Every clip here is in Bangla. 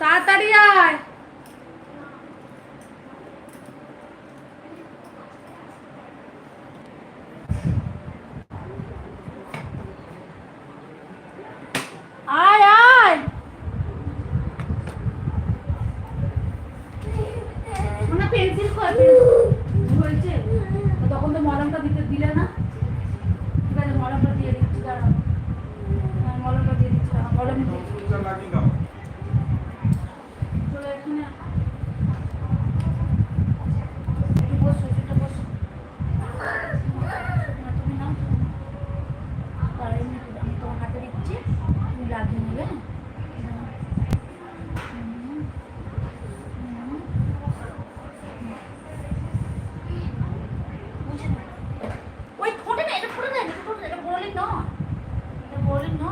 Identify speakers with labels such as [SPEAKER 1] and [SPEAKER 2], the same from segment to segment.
[SPEAKER 1] তাড়াতাড়ি আয় আয় আয় না পেন্সিল কর হয়েছে তখন তো মলমটা দিতে দিলে না ঠিক আছে মলমটা দিয়ে দিচ্ছি দাঁড়াও হ্যাঁ, মলমটা দিয়ে দিচ্ছি দাঁড়াও মলম দিয়ে চলো এখানে একটু বসো একটু বসো না, তুমি নাও দাঁড়াও, এই নিয়ে আমি তোমার হাতে দিচ্ছি তুমি লাগিয়ে নেবে হ্যাঁ। হুম, হুম। বুঝে না। ওই ঠোঁটে না এটা ঠোঁটে না এটা ঠোঁটে না, এটা বড়লিন না এটা বড়লিন না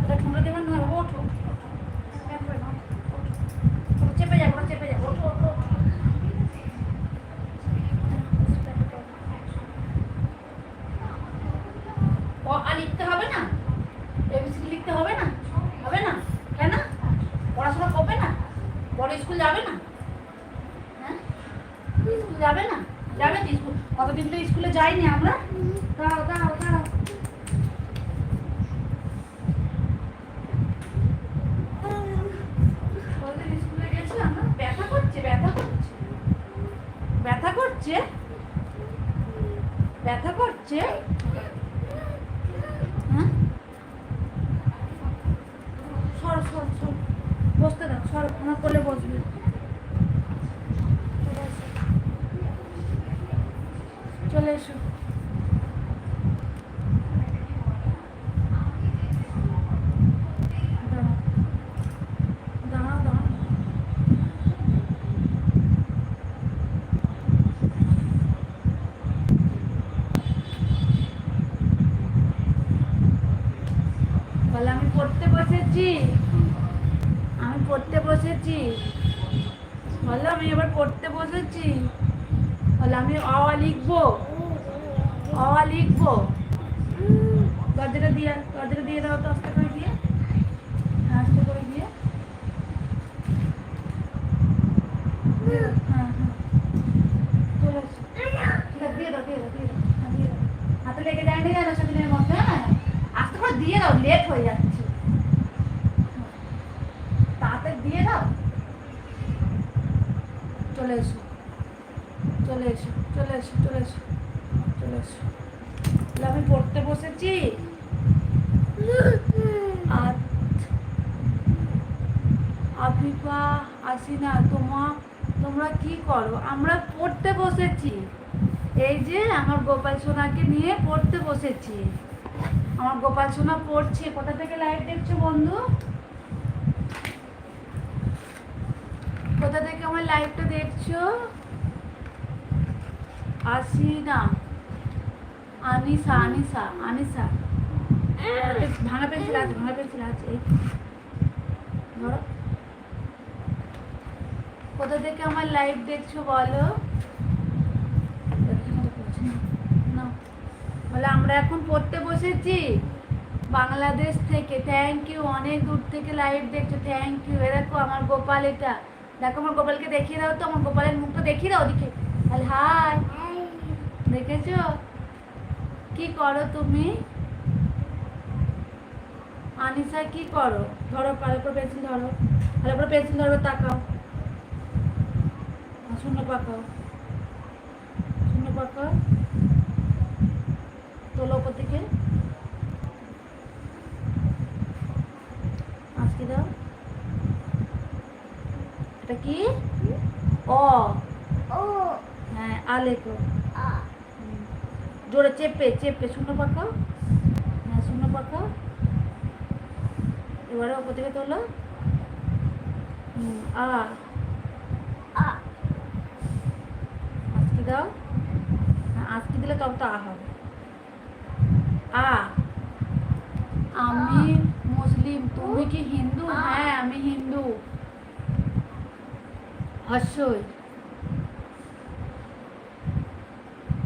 [SPEAKER 1] এটা ঠোঁটে দেবেন না ওঠো একবারে নাও, ওঠো। ওঠো, চেপে যাব না, চেপে যাব ওঠো ওঠো ওঠো। অ আ লিখতে হবে না এবিসিডি লিখতে হবে না হবে না কেন পড়াশোনা করবে না বড় স্কুল যাবে না হ্যাঁ স্কুল যাবে না যাবে তো স্কুল কতদিন তো স্কুলে যাইনি আমরা দাঁড়াও দাঁড়াও দাঁড়াও কতদিন স্কুলে গেছি আমরা ব্যথা করছে ব্যথা করছে ব্যথা করছে ব্যথা করছে হ্যাঁ সর সর সর বসতে দাও সর আমার কোলে বসবে চলে এসো দাঁড়াও দাঁড়াও দাঁড়াও বলে আমি পড়তে বসেছি আমি পড়তে বসেছি বলো আমি এবার পড়তে বসেছি। বলে আমি অ লিখব। অ লিখব। দরজাটা দিয়ে দরজাটা দিয়ে দাও তো আস্তে করে দিয়ে। হ্যাঁ, আস্তে করে দিয়ে। হ্যাঁ হ্যাঁ। চলে। ঠিক দিয়ে দাও দিয়ে দাও দিয়ে দাও। হ্যাঁ, হাতে লেগে যায় না যেন সেদিনের মধ্যে? আস্তে করে দিয়ে দাও লেট হয়ে যাচ্ছে তাড়াতাড়ি দিয়ে দাও চলে এসো। চলে এসো চলে এসো চলে এসো চলে এসো। আমি পড়তে বসেছি। আফিফা আসিনা তোমা, তোমরা কি করো? আমরা পড়তে বসেছি। এই যে আমার গোপাল সোনাকে নিয়ে পড়তে বসেছি। আমার গোপাল সোনা পড়ছে। কোথা থেকে লাইট দেখছ বন্ধু? কোথা থেকে আমার লাইভটা দেখছ? আসিনা। আনিসা আনিসা আনিসা। ভাঙা পেন্সিল আছে ভাঙা পেন্সিল আছে ধরো। কোথা থেকে আমার লাইভ দেখছ বলো? না। বলে আমরা এখন পড়তে বসেছি। বাংলাদেশ থেকে। থ্যাংক ইউ অনেক দূর থেকে লাইভ দেখছ। থ্যাংক ইউ এ দেখো আমার গোপাল এটা। দেখো আমার গোপালকে দেখিয়ে দাও তো, আমার গোপালের মুখটা দেখিয়ে দাও ওদিকে। বলে হাই, দেখেছ? কি করো তুমি? আনিসা, কি করো? ধরো ভালো পেন্সিল ধরো। ভালো করে পেন্সিল ধরো, তাকাও। শূন্য পাকাও। শূন্য পাকাও। তোলো ওপর থেকে আজকে দাও এটা কি? অ। হ্যাঁ আলেকো। জোরে চেপে চেপে শূন্য পাকাও। হ্যাঁ শূন্য পাকাও। এবারে ওপর থেকে তোলো। আ। আজকে দাও। হ্যাঁ আজকে দিলে তবে তো আ হবে। আ। আমি মুসলিম তুমি কি হিন্দু? হ্যাঁ আমি হিন্দু। হর্ষই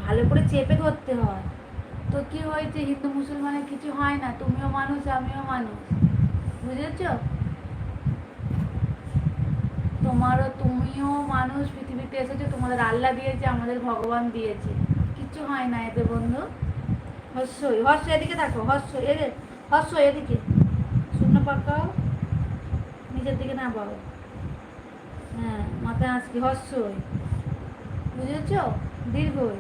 [SPEAKER 1] ভালো করে চেপে ধরতে হয়। তো কি হয়েছে? হিন্দু, মুসলমানের কিছু হয় না? তুমিও মানুষ, আমিও মানুষ। বুঝেছ? তোমারও, তুমিও মানুষ। পৃথিবীতে এসেছ, তোমাদের আল্লাহ দিয়েছে, আমাদের ভগবান দিয়েছে। কিচ্ছু হয় না এতে বন্ধু। হর্ষই হর্ষ, এদিকে থাকো। হর্ষ এদের হর্ষ, এদিকে। শূন্য পাকাও। নিজের দিকে না পাও হ্যাঁ মাথায় আজকে হর্ষই বুঝেছ? দীর্ঘই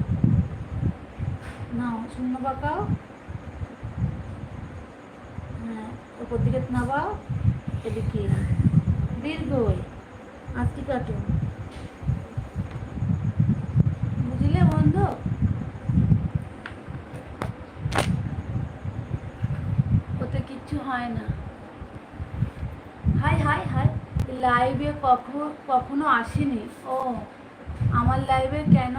[SPEAKER 1] নাও, শূন্য পাকাও। হ্যাঁ ওপর দিকে নাবাও এদিকে দীর্ঘই আজকে কাটো। বুঝলে বন্ধু? ওতে কিচ্ছু হয় না হাই হাই হাই লাইভে কখনো কখনো আসেনি। ও, আমার লাইভে কেন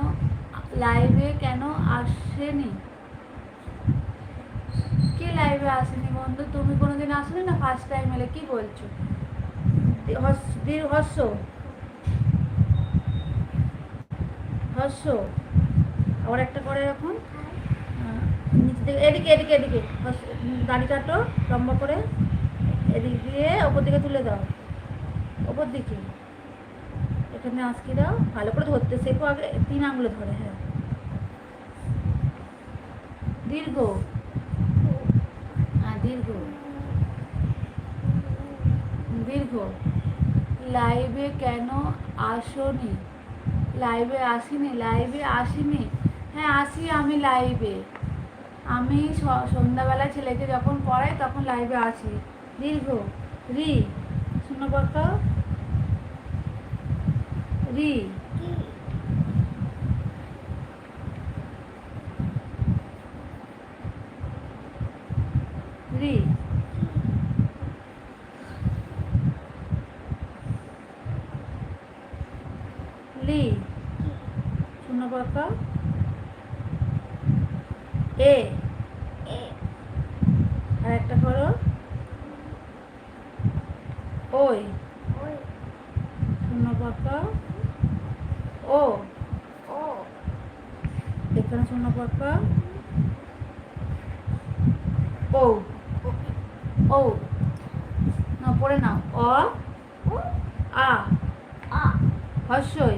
[SPEAKER 1] লাইভে কেন আসেনি? কে লাইভে আসেনি বন্ধু? তুমি কোনোদিন আসলে না ফার্স্ট টাইম এলে? কি বলছো? হর্ষ- হর্ষ। আবার একটা করে এখন এদিকে এদিকে এদিকে। দাড়ি কাটো, লম্বা করে। এদিক দিয়ে ওপর দিকে তুলে দাও। ওপর দিকে। এখানে আজকে দাও, ভালো করে ধরতে শেখো আগে, তিন আঙুলে ধরে হ্যাঁ। দীর্ঘ। হ্যাঁ দীর্ঘ। দীর্ঘ। লাইভে কেন আসনি? লাইভে আসিনি লাইভে আসিনি। হ্যাঁ আসি আমি লাইভে। আমি সন্ধ্যাবেলা ছেলেকে যখন পড়াই, তখন লাইভে আসি। দীর্ঘ। রি। শূন্য কথা রি রি লি শূন্য কথা এ আর একটা করো ওই শূন্য কথা ও এখানে শূন্য কথা ও ও না পড়ে নাও অ আ হর্ষই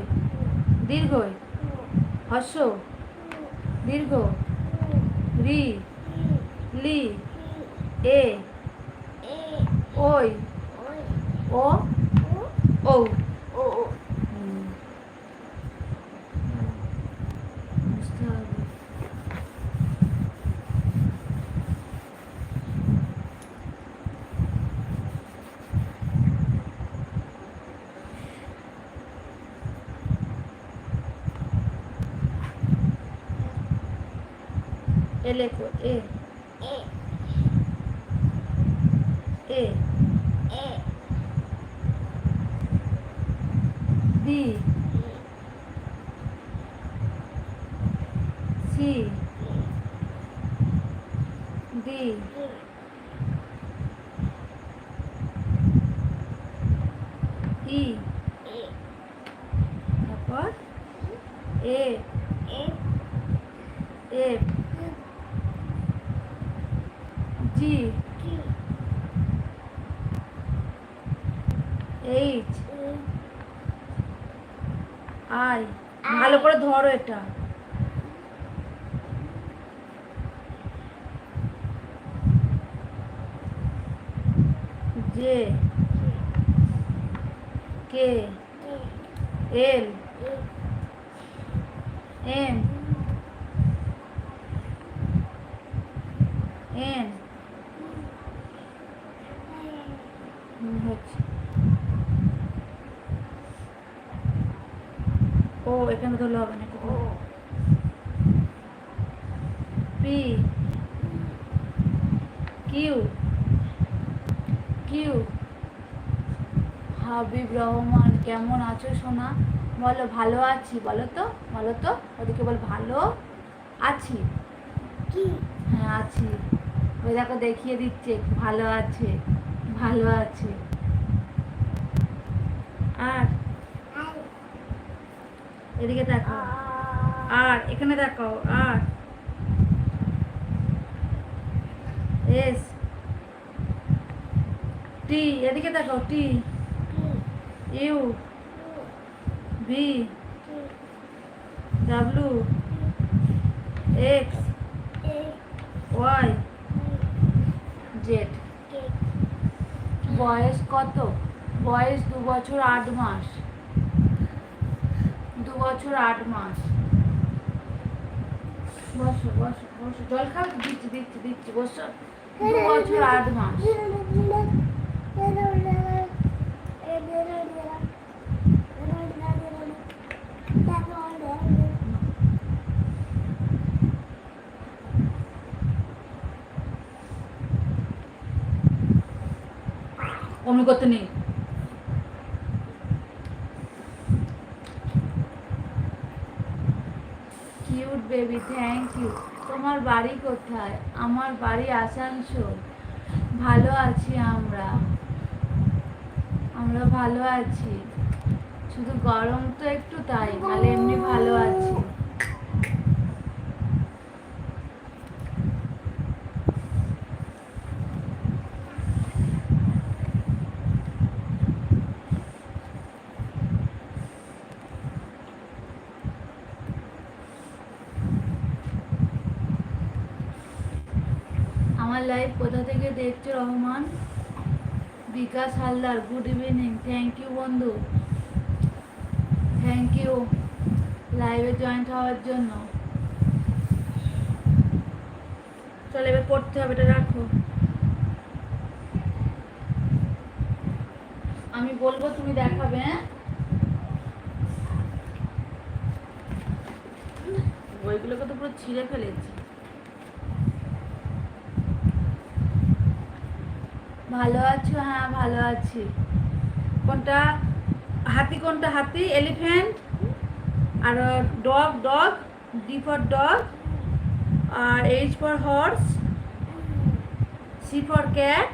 [SPEAKER 1] দীর্ঘই হর্ষ দীর্ঘ রি লি এ ওই ও ও হুম। বুঝতে হবে এ লেখো A A B C D E. তারপর? A. F G. H. I. ভালো করে ধরো এটা। J. K? L M. N O এখানে ধরলে হবে না P. Q. Q. Habib Rahman কেমন আছো সোনা? বলো ভালো আছি। বলো তো বলো তো ওদিকে বল ভালো আছি? কি? হ্যাঁ আছি। ওই দেখো দেখিয়ে দিচ্ছে ভালো আছে ভালো আছে। আর? এদিকে দেখো। আর এখানে দেখো আর? এস টি এদিকে দেখো T. U, V W X, Y, Z. বয়স কত? বয়স দু বছর আট মাস। দু বছর আট মাস। বসো বসো বসো। জল খাও দিচ্ছি দিচ্ছি দিচ্ছি, বসো। দু বছর আট মাস। অমনি করতে নেই। কিউট বেবি থ্যাংক ইউ তোমার বাড়ি কোথায়? আমার বাড়ি আসানসোল। ভালো আছি আমরা। আমরা ভালো আছি। শুধু গরম তো একটু তাই নাহলে এমনি ভালো আছি আমার লাইফ কোথা থেকে দেখছ Rahman Bikash Haldar good evening thank you বন্ধু। থ্যাংক ইউ লাইভে জয়েন্ট হওয়ার জন্য। চলো এবার পড়তে হবে, এটা রাখো। আমি বলব তুমি দেখাবে হ্যাঁ? বইগুলোকে তো পুরো ছিঁড়ে ফেলেছি। ভালো আছো? হ্যাঁ ভালো আছি। কোনটা? হাতি কোনটা? হাতি? Elephant? R dog? Dog? D for dog? R H for horse? C for cat?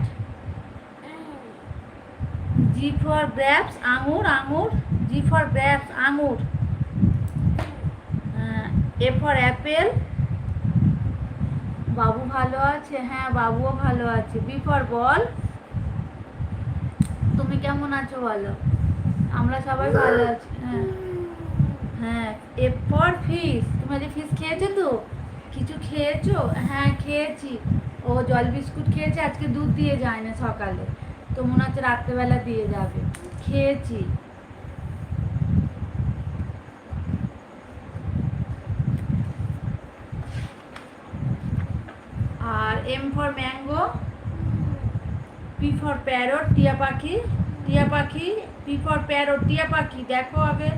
[SPEAKER 1] G for grapes আঙুর? আঙুর? জি ফর গ্র্যাপস আঙুর। A for apple? বাবু ভালো আছে? হ্যাঁ বাবুও ভালো আছে। B for ball? তুমি কেমন আছো বলো? আমরা সবাই ভালো আছি হ্যাঁ। হ্যাঁ এ ফর ফিশ তুমি আজকে ফিশ খেয়েছো তো? কিছু খেয়েছো? হ্যাঁ খেয়েছি। ও জল বিস্কুট খেয়েছে আজকে দুধ দিয়ে যায় না সকালে। তো মনে হচ্ছে রাত্রেবেলা দিয়ে যাবে। খেয়েছি। আর M for mango P for parrot টিয়া পাখি টিয়া পাখি পি ফর প্যারট টিয়া পাখি। দেখো আগে,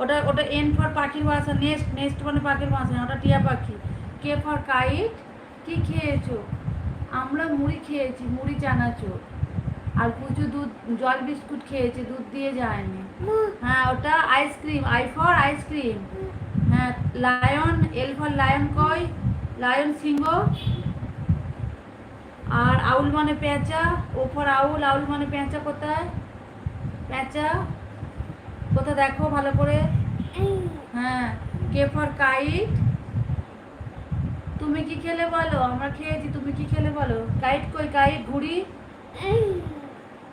[SPEAKER 1] ওটা ওটা এন ফর পাখির বাসা নেক্সট নেক্সট মানে পাখির বাসা ওটা টিয়া পাখি। কে ফর কাইট কি খেয়েছো? আমরা মুড়ি খেয়েছি, মুড়ি চানাচুর। আর কুচু দুধ, জল বিস্কুট খেয়েছে, দুধ দিয়ে যায়নি। হ্যাঁ ওটা ice cream I for ice cream হ্যাঁ লায়ন এল ফর লায়ন কয় লায়ন সিংহ। আর আউল মানে পেঁচা ওপর আউল আউল মানে পেঁচা কোথায়? পেঁচা? কোথায় দেখো ভালো করে। হ্যাঁ কে ফর কাইট তুমি কি খেলে বলো? আমরা খেয়েছি, তুমি কি খেলে বলো? কাইট কই? কাইট ঘুড়ি?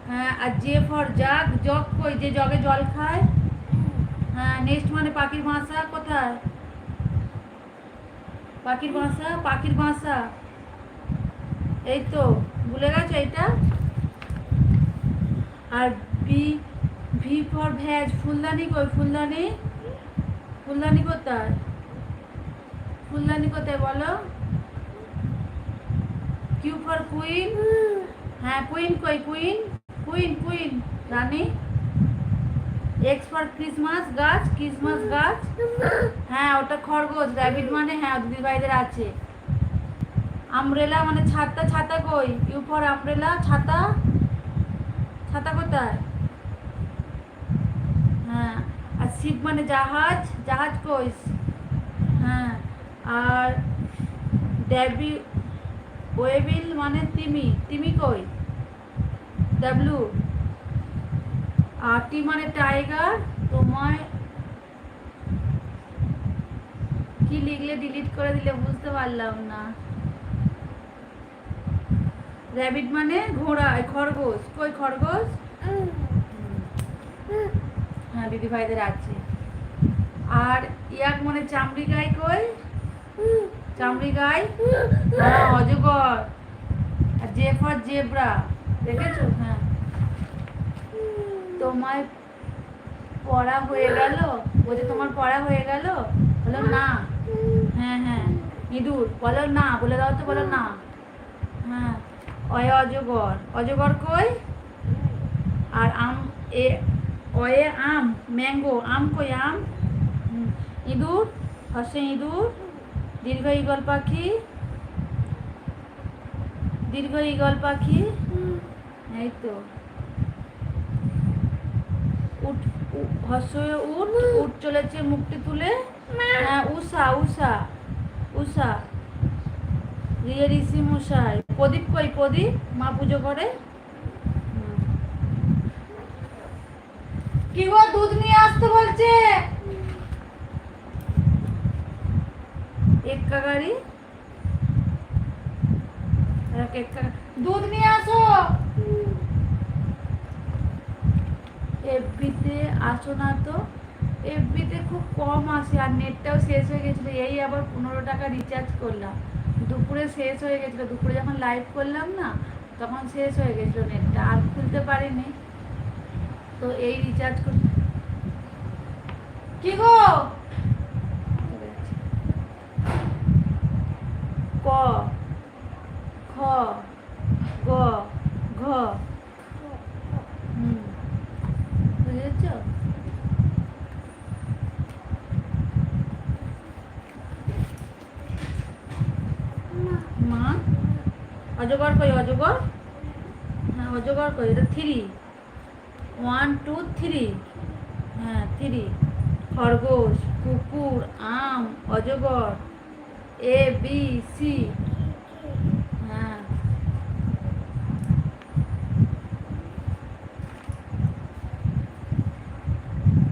[SPEAKER 1] হ্যাঁ আর যে ফর জাগ জগ কই? যে জগে জল খায়? হ্যাঁ নেক্সট মানে পাখির বাসা কোথায়? পাখির বাসা? পাখির বাসা। এই তো, ভুলে গেছো এটা আর বি ভি ফর ভেজ ফুলদানি কই, ফুলদানি? ফুলদানি কোথায়? ফুলদানি কোথায় বলো? কিউ ফর কুইন হ্যাঁ কুইন কই কুইন কুইন কুইন রানী? এক্স ফর ক্রিসমাস গাছ ক্রিসমাস গাছ? হ্যাঁ ওটা খরগোশ র্যাবিট মানে হ্যাঁ দিদি ভাইদের আছে। আমব্রেলা মানে ছাতা ছাতা কই? ইউ ফর আমব্রেলা ছাতা? ছাতা কোথায়? হ্যাঁ আর শিপ মানে জাহাজ? জাহাজ কই? হ্যাঁ আর ড্যাবি ওয়েবিল মানে তিমি। তিমি কই? ডাব্লু। আর টি মানে টাইগার? তোমায় কি লিখলে ডিলিট করে দিলে বুঝতে পারলাম না। র্যাবিট মানে ঘোড়া খরগোশ। কই খরগোশ? হ্যাঁ দিদি ভাইদের আছে। আর ইয়াক মানে চামড়ি গাই কই? চামড়ি গাই? হ্যাঁ অজগর। আর জে ফর জেব্রা। দেখেছ? হ্যাঁ। তোমার পড়া হয়ে গেল? বলছে তোমার পড়া হয়ে গেল? বলো না। হ্যাঁ হ্যাঁ। ইঁদুর। বলো না। বলে দাও তো, বলো না। হ্যাঁ। অয় অজগর। অজগর কই? আর আম এ, অয়ে আম, ম্যাঙ্গো। আম কই আম? ইঁদুর, হসে ইঁদুর, দীর্ঘ ইগল পাখি, দীর্ঘ ইগল পাখি এই তো উঠ হর্ষই উঠ উঠ চলেছে মুখটি তুলে। হ্যাঁ উষা উষা উষা। রিয়ে ঋষি মশাই। প্রদীপ কই, প্রদীপ? মা পুজো করে। কি গো, দুধ নিয়ে আসতে বলছে? এক্কা গাড়ি দুধ নিয়ে আসো। এফবিতে আসো না তো? এফবিতে খুব কম আসে, আর নেটটাও শেষ হয়ে গেছিল, এই আবার পনেরো টাকা রিচার্জ করলাম। দুপুরে শেষ হয়ে গেছিল। দুপুরে যখন লাইভ করলাম না, তখন শেষ হয়ে গেছিল নেটটা আর খুলতে পারিনি। তো এই রিচার্জ কর কি গো? ক? খ গ ঘ হুম বুঝেছ মা অজগর কই, অজগর? হ্যাঁ অজগর কই, এটা থ্রি। ওয়ান টু থ্রি হ্যাঁ থ্রি খরগোশ, কুকুর, আম, অজগর। এ বি সি হ্যাঁ।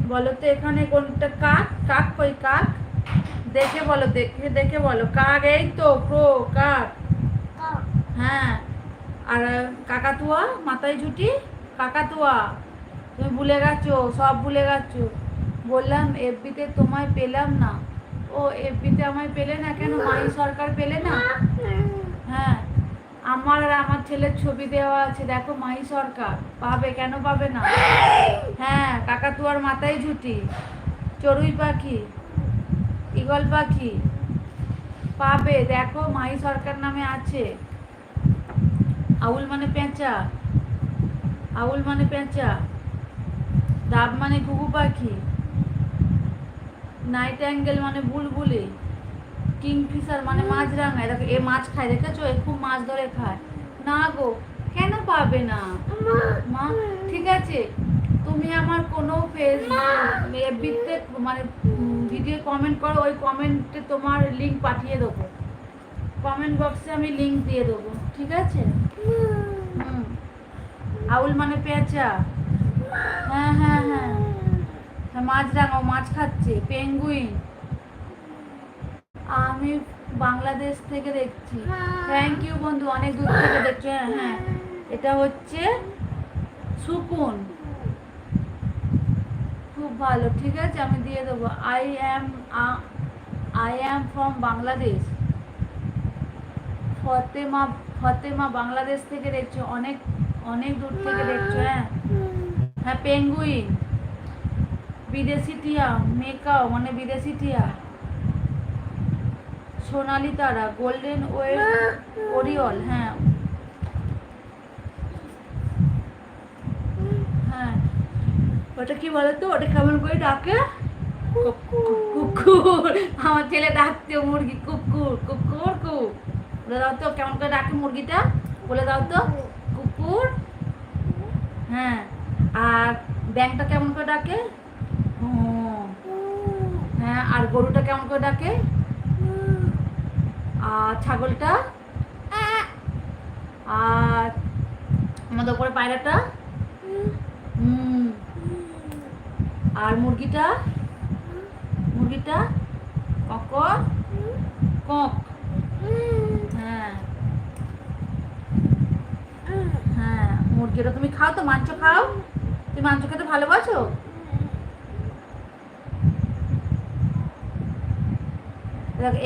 [SPEAKER 1] বলো তো এখানে কোনটা কাক? কাক কই, কাক? দেখে বলো, দেখে দেখে বলো। কাক, এই তো প্রো কাক। হ্যাঁ। আর কাকাতুয়া মাথায় ঝুটি কাকাতুয়া। তুমি ভুলে গেছো সব ভুলে গেছো। বললাম এফবিতে তোমায় পেলাম না। ও এফবিতে আমায় পেলে না কেন? মাই সরকার পেলে না? হ্যাঁ। আমার আর আমার ছেলের ছবি দেওয়া আছে দেখো মাই সরকার। পাবে কেন পাবে না? হ্যাঁ কাকাতুয়ার মাথায় ঝুটি। চড়ুই পাখি ঈগল পাখি। পাবে দেখো মাই সরকার নামে আছে। আউল মানে পেঁচা আউল মানে পেঁচা ডাব মানে ঘুঘু পাখি নাইট অ্যাঙ্গেল মানে বুলবুলি কিংফিশার মানে মাছরাঙা দেখো এ মাছ খায় দেখেছ? এ খুব মাছ ধরে খায়। না গো কেন পাবে না? মা ঠিক আছে তুমি আমার কোনো এফবিতে মানে ভিডিও কমেন্ট করো ওই কমেন্টে তোমার লিঙ্ক পাঠিয়ে দেবো। কমেন্ট বক্সে আমি লিঙ্ক দিয়ে দেবো ঠিক আছে? আউল মানে পেঁচা। হ্যাঁ হ্যাঁ হ্যাঁ। হ্যাঁ মাছ রাঙাও, মাছ খাচ্ছে, পেঙ্গুইন। আমি বাংলাদেশ থেকে দেখছি। থ্যাংক ইউ বন্ধু, অনেক দূর থেকে দেখছ। হ্যাঁ হ্যাঁ। এটা হচ্ছে সুকুন। খুব ভালো, ঠিক আছে? আমি দিয়ে দেবো। I am I am from Bangladesh Fatema Fatema Bangladesh থেকে দেখছ। অনেক অনেক দূর থেকে দেখছ হ্যাঁ? হ্যাঁ পেঙ্গুইন। বিদেশি টিয়া, মেকাও মানে বিদেশি টিয়া। সোনালি তারা, গোল্ডেন ওয়েভ ওরিয়ল হ্যাঁ। হ্যাঁ। ওটা কি বলতো? ওটা কেমন করে ডাকে? কুকুর আমার ছেলে ডাকতে মুরগি, কুকুর কুকুর কু বলে দাও তো, কেমন করে ডাকে মুরগিটা? বলে দাও তো। কুকুর হ্যাঁ। আর ব্যাংকটা কেমন করে ডাকে? হ্যাঁ আর গরুটা কেমন করে ডাকে? আর ছাগলটা? আর আমাদের উপরে পায়রাটা? আর মুরগিটা? মুরগিটা? কক? কক। হ্যাঁ। যেটা তুমি খাও তো, মাংস খাও? তুমি মাংস খেতে ভালোবাসো?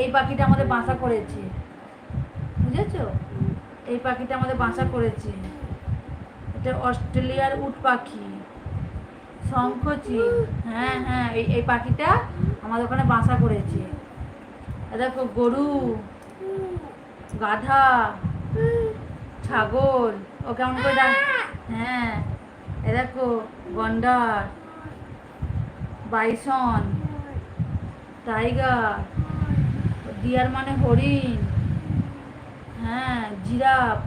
[SPEAKER 1] এই পাখিটা আমাদের বাসা করেছে। বুঝেছ? এই পাখিটা আমাদের বাসা করেছে। এটা অস্ট্রেলিয়ার উট পাখি। শঙ্খচি হ্যাঁ হ্যাঁ এই এই পাখিটা আমাদের ওখানে বাসা করেছে। দেখো, গরু, গাধা, ছাগল, ও কেমন করে ডাক হ্যাঁ এ দেখো, গন্ডার, বাইসন, টাইগার, ডিয়ার মানে হরিণ হ্যাঁ জিরাফ,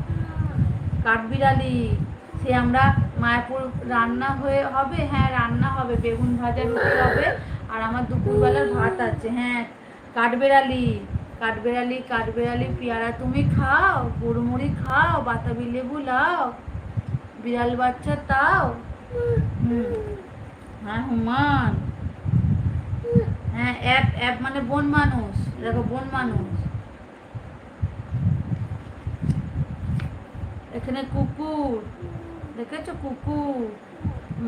[SPEAKER 1] কাঠবিড়ালি, সে আমরা মায়াপুর রান্না হয়ে হবে হ্যাঁ রান্না হবে, বেগুন ভাজা রুটি হবে, আর আমার দুপুরবেলার ভাত আছে হ্যাঁ কাঠবেড়ালি কাঠবেড়ালি কাঠবেড়ালি পেয়ারা তুমি খাও, গুড়মুড়ি খাও, বাতাবি লেবু লাও বিড়াল বাচ্চা তাও? হ্যাঁ হুমান হ্যাঁ অ্যাপ অ্যাপ মানে বন মানুষ। দেখো, বন মানুষ। এখানে কুকুর। দেখেছ? কুকুর।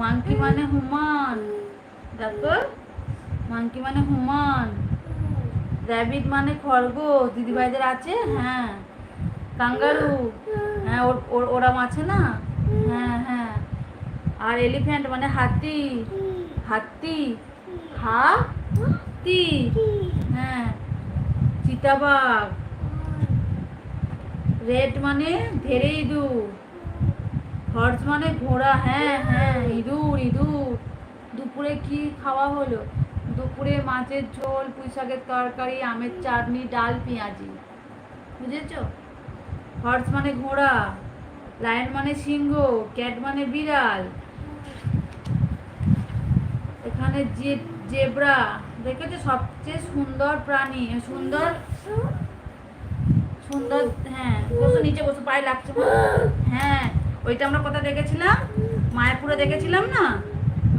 [SPEAKER 1] মাংকি মানে হুমান দেখো। মাংকি মানে হুমান র্যাবিট মানে খরগোশ। দিদিভাইদের আছে? হ্যাঁ। কাঙ্গারু। হ্যাঁ ওর আছে না? হ্যাঁ হ্যাঁ। আর এলিফ্যান্ট মানে হাতি। হাতি। হাতি। হ্যাঁ। চিতাবাঘ। রেড মানে ধেরে ইঁদুর। হর্স মানে ঘোড়া। হ্যাঁ হ্যাঁ ইঁদুর ইঁদুর। দুপুরে কি খাওয়া হলো? দুপুরে মাছের ঝোল পুঁই শাকের তরকারি, আমের চাটনি, ডাল, পেঁয়াজি। বুঝেছ? হর্স মানে ঘোড়া। লায়ন মানে সিংহ, ক্যাট মানে বিড়াল। এখানে জেব্রা। দেখেছ? সবচেয়ে সুন্দর প্রাণী। সুন্দর? সুন্দর হ্যাঁ। বসো নিচে, বসো, পায়ে লাগছে। হ্যাঁ ওইটা আমরা কোথায় দেখেছিলাম? মায়াপুরে দেখেছিলাম না?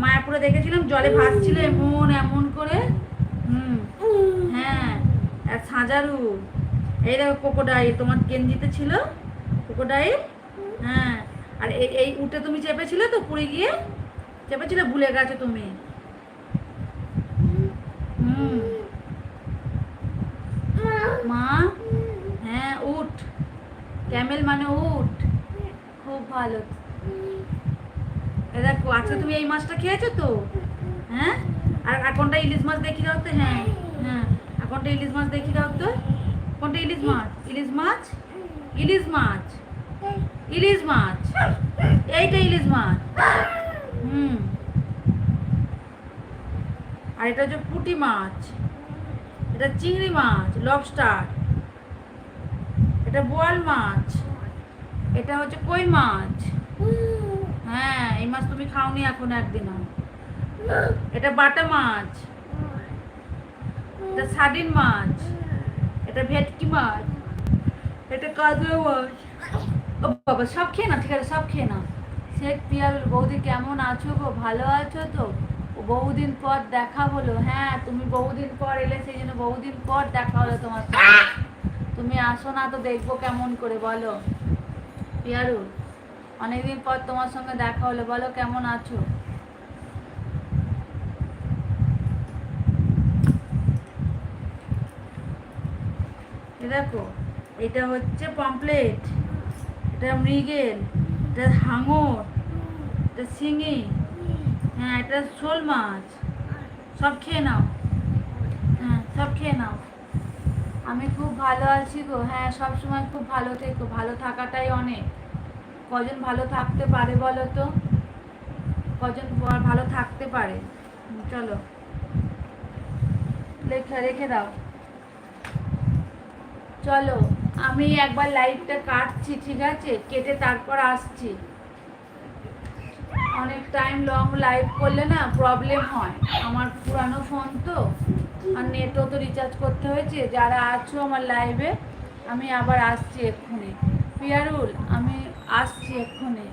[SPEAKER 1] মায়াপুরে দেখেছিলাম, জলে ভাসছিল এমন এমন করে। হুম হ্যাঁ। আর সাজারু। এই দেখো কোকোডাইল তোমার গেঞ্জিতে ছিল কোকোডাইল হ্যাঁ আর এই এই উঠে তুমি চেপেছিলে তো পুরী গিয়ে? চেপেছিলে? ভুলে গেছো তুমি? মা? হ্যাঁ উঠ। ক্যামেল মানে উঠ। খুব ভালো। দেখো, আজকে তুমি এই মাছটা খেয়েছো তো? হ্যাঁ? আর আর কোনটা ইলিশ মাছ দেখি দাও তো? হ্যাঁ হ্যাঁ। আর কোনটা ইলিশ মাছ দেখি দাও তো? কোনটা ইলিশ মাছ? ইলিশ মাছ? ইলিশ মাছ। ইলিশ মাছ। এইটা ইলিশ মাছ। হুম। আর এটা হচ্ছে পুঁটি মাছ। এটা চিংড়ি মাছ লবস্টার এটা বোয়াল মাছ। এটা হচ্ছে কই মাছ? হ্যাঁ এই মাছ তুমি খাওনি এখন একদিনও। এটা বাটা মাছ। এটা সার্ডিন মাছ। এটা ভেটকি মাছ। এটা কাজলা মাছ ও বাবা, সব খেয়ে না ঠিক আছে, সব খেয়ে না শেখ পিয়াল বৌদি, কেমন আছো গো? ভালো আছো তো? বহুদিন পর দেখা হলো। হ্যাঁ তুমি বহুদিন পর এলে, সেই জন্য বহুদিন পর দেখা হলো তোমার তুমি আসো না তো, দেখব কেমন করে, বলো। পিয়ারু, অনেকদিন পর তোমার সঙ্গে দেখা হলো, বলো কেমন আছো? দেখো, এটা হচ্ছে পমপ্লেট এটা মৃগেল, এটা হাঙর, এটা শিঙি হ্যাঁ এটা শোল মাছ। সব খেয়ে নাও। হ্যাঁ সব খেয়ে নাও। আমি খুব ভালো আছি গো। হ্যাঁ সব সময় খুব ভালো থেকো। ভালো থাকাটাই অনেক। কজন ভালো থাকতে পারে বলো তো? কজন ভালো থাকতে পারে? চলো। লেখা, রেখে দাও। চলো। আমি একবার লাইটটা কাটছি, ঠিক আছে? কেটে তারপর আসছি। অনেক টাইম লং লাইভ করলে না প্রবলেম হয়। আমার পুরানো ফোন তো, আর নেটও তো রিচার্জ করতে হয়েছে। যারা আছো আমার লাইভে আমি আবার আসছি এক্ষুনি। পিয়ারুল, আমি আসছি এক্ষুনি।